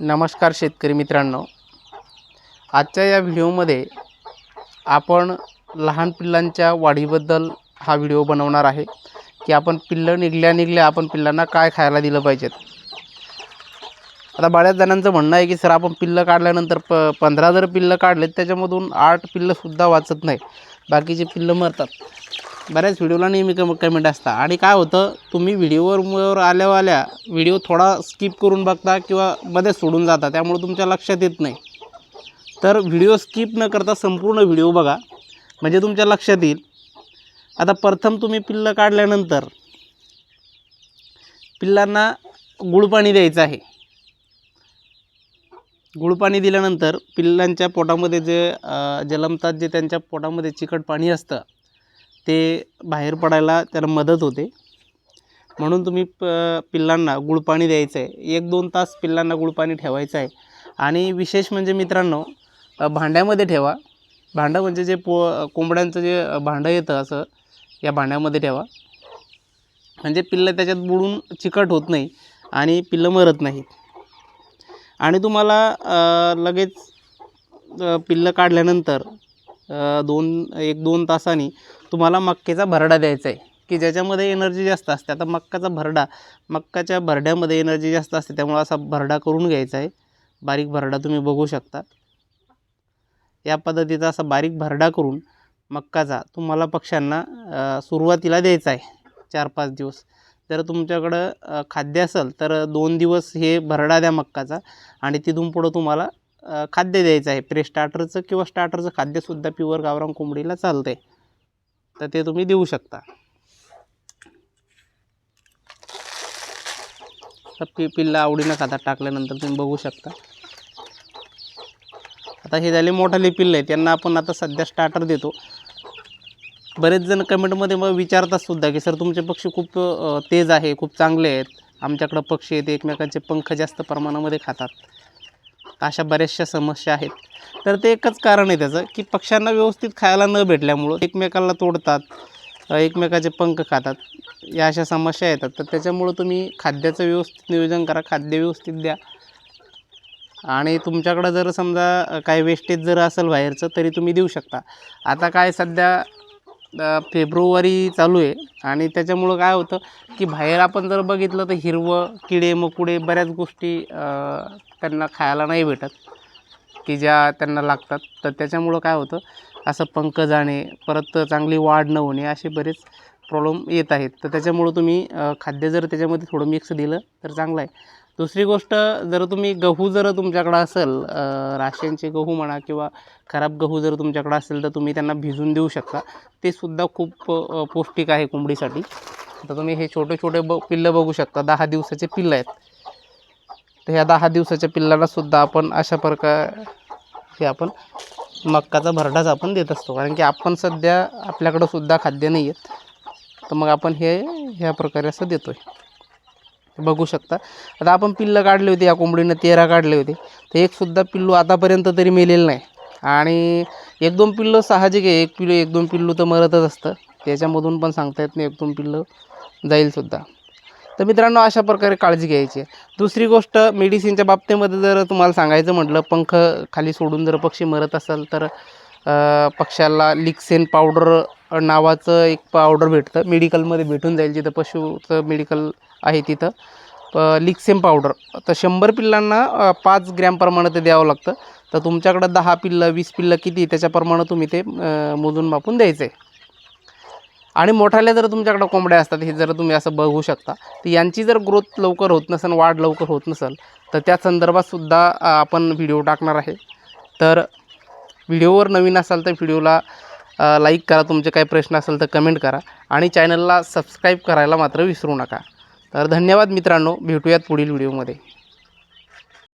नमस्कार शेतकरी मित्रांनो. आजच्या या व्हिडिओमध्ये आपण लहान पिल्लांच्या वाढीबद्दल हा व्हिडिओ बनवणार आहे की आपण पिल्लं निघल्या निघल्या आपण पिल्लांना काय खायला दिलं पाहिजेत. आता बऱ्याच जणांचं म्हणणं आहे की सर आपण पिल्लं काढल्यानंतर प पंधरा जर पिल्लं काढलेत त्याच्यामधून आठ पिल्लंसुद्धा वाचत नाही. बाकीचे पिल्लं मरतात. बऱ्याच व्हिडिओला नेहमी कम कमेंट असतात. आणि काय होतं तुम्ही व्हिडिओवर वर आल्या आल्या व्हिडिओ थोडा स्किप करून बघता किंवा मध्येच सोडून जाता त्यामुळे तुमच्या लक्षात येत नाही. तर व्हिडिओ स्किप न करता संपूर्ण व्हिडिओ बघा म्हणजे तुमच्या लक्षात येईल. आता प्रथम तुम्ही पिल्लं काढल्यानंतर पिल्लांना गुळपाणी द्यायचं आहे. गुळपाणी दिल्यानंतर पिल्लांच्या पोटामध्ये जे जलमतात जन्मतात जे त्यांच्या पोटामध्ये चिकट पाणी असतं ते बाहेर पडायला त्याला मदत होते. म्हणून तुम्ही प पिल्लांना गुळपाणी द्यायचं आहे एक दोन तास पिल्लांना गुळपाणी ठेवायचं आहे आणि विशेष म्हणजे मित्रांनो भांड्यामध्ये ठेवा. भांडं म्हणजे जे पो कोंबड्यांचं जे भांडं येतं असं या भांड्यामध्ये ठेवा. म्हणजे पिल्लं त्याच्यात बुडून चिकट होत नाही आणि पिल्लं मरत नाहीत. आणि तुम्हाला लगेच पिल्लं काढल्यानंतर दोन एक दोन तासांनी तुम्हाला मक्केचा भरडा द्यायचा आहे की ज्याच्यामध्ये एनर्जी जास्त असते. आता मक्काचा भरडा मक्काच्या भरड्यामध्ये एनर्जी जास्त असते त्यामुळे असा भरडा करून घ्यायचा आहे बारीक भरडा तुम्ही बघू शकता. या पद्धतीचा असा बारीक भरडा करून मक्काचा तुम्हाला पक्ष्यांना सुरुवातीला द्यायचा आहे चार पाच दिवस. जर तुमच्याकडं खाद्य असेल तर दोन दिवस हे भरडा द्या मक्काचा आणि तिथून पुढं तुम्हाला खाद्य द्यायचं आहे प्रे स्टार्टरचं किंवा स्टार्टरचं खाद्यसुद्धा प्युअर गावरान कोंबडीला चालतं आहे तर ते तुम्ही देऊ शकता. तर पि पिल्ला आवडीनं खातात टाकल्यानंतर तुम्ही बघू शकता. आता हे झाले मोठाले पिल्लं आहेत. त्यांना आपण आता सध्या स्टार्टर देतो. बरेच जण कमेंटमध्ये मग विचारतात सुद्धा की सर तुमचे पक्षी खूप तेज आहे खूप चांगले आहेत. आमच्याकडं पक्षी आहेत एकमेकांचे पंख जास्त प्रमाणामध्ये खातात. अशा बऱ्याचशा समस्या आहेत. तर ते एकच कारण आहे त्याचं की पक्ष्यांना व्यवस्थित खायला न भेटल्यामुळं एकमेकाला तोडतात एकमेकाचे पंख खातात या अशा समस्या येतात. तर त्याच्यामुळं तुम्ही खाद्याचं व्यवस्थित नियोजन करा खाद्य व्यवस्थित द्या. आणि तुमच्याकडं जर समजा काही वेस्टेज जर असेल बाहेरचं तरी तुम्ही देऊ शकता. आता काय सध्या फेब्रुवारी चालू आहे. आणि त्याच्यामुळं काय होतं की बाहेर आपण जर बघितलं तर हिरवं किडे मकुडे बऱ्याच गोष्टी त्यांना खायला नाही भेटत की ज्या त्यांना लागतात. तर त्याच्यामुळं काय होतं असं पंख जाणे परत चांगली वाढ न होणे असे बरेच प्रॉब्लेम येत आहेत. तर त्याच्यामुळं तुम्ही खाद्य जर त्याच्यामध्ये थोडं मिक्स दिलं तर चांगलं आहे. दुसरी गोष्ट जर तुम्ही गहू जर तुमच्याकडं असेल राशनचे गहू म्हणा किंवा खराब गहू जर तुमच्याकडं असेल तर तुम्ही त्यांना भिजून देऊ शकता. ते सुद्धा खूप पौष्टिक आहे कोंबडीसाठी. तर तुम्ही हे छोटे छोटे ब पिल्लं बघू शकता. दहा दिवसाचे पिल्लं आहेत. तर ह्या दहा दिवसाच्या पिल्लांनासुद्धा आपण अशा प्रकार हे आपण मक्काचा भरडाच आपण देत असतो. कारण की आपण सध्या आपल्याकडं सुद्धा खाद्य नाही आहेत तर मग आपण हे ह्या प्रकारे असं देतो आहे बघू शकता. आता आपण पिल्लं काढले होते या कोंबडीनं तेरा काढले होते. तर एकसुद्धा पिल्लू आतापर्यंत तरी मेलेलं नाही. आणि एक दोन पिल्लं साहजिक आहे. एक पिल्लू एक दोन पिल्लू तर मरतच असतं. त्याच्यामधून पण सांगता येत नाही एक दोन पिल्लं जाईलसुद्धा तर मित्रांनो अशा प्रकारे काळजी घ्यायची आहे. दुसरी गोष्ट मेडिसिनच्या बाबतीमध्ये जर तुम्हाला सांगायचं म्हटलं पंख खाली सोडून जर पक्षी मरत असेल तर पक्षाला पक्ष्याला लिक्सेन पावडर नावाचं एक पावडर भेटतं. मेडिकलमध्ये भेटून जाईल. जिथं पशुचं मेडिकल आहे तिथं. प लिक्सेम पावडर तर शंभर पिल्लांना पाच ग्रॅमप्रमाणे ते द्यावं लागतं. तर तुमच्याकडं दहा पिल्लं वीस पिल्लं किती त्याच्याप्रमाणे तुम्ही ते मोजून मापून द्यायचं. आहे आणि मोठाल्या जर तुमच्याकडं कोंबड्या असतात हे जर तुम्ही असं बघू शकता तर यांची जर ग्रोथ लवकर होत नसेल वाढ लवकर होत नसेल तर त्या संदर्भातसुद्धा आपण व्हिडिओ टाकणार आहे. तर व्हिडिओवर नवीन असाल तर व्हिडिओला लाईक करा तुमचे काही प्रश्न असेल तर कमेंट करा आणि चॅनलला सबस्क्राईब करायला मात्र विसरू नका. तर धन्यवाद मित्रांनो भेटूयात पुढील व्हिडिओमध्ये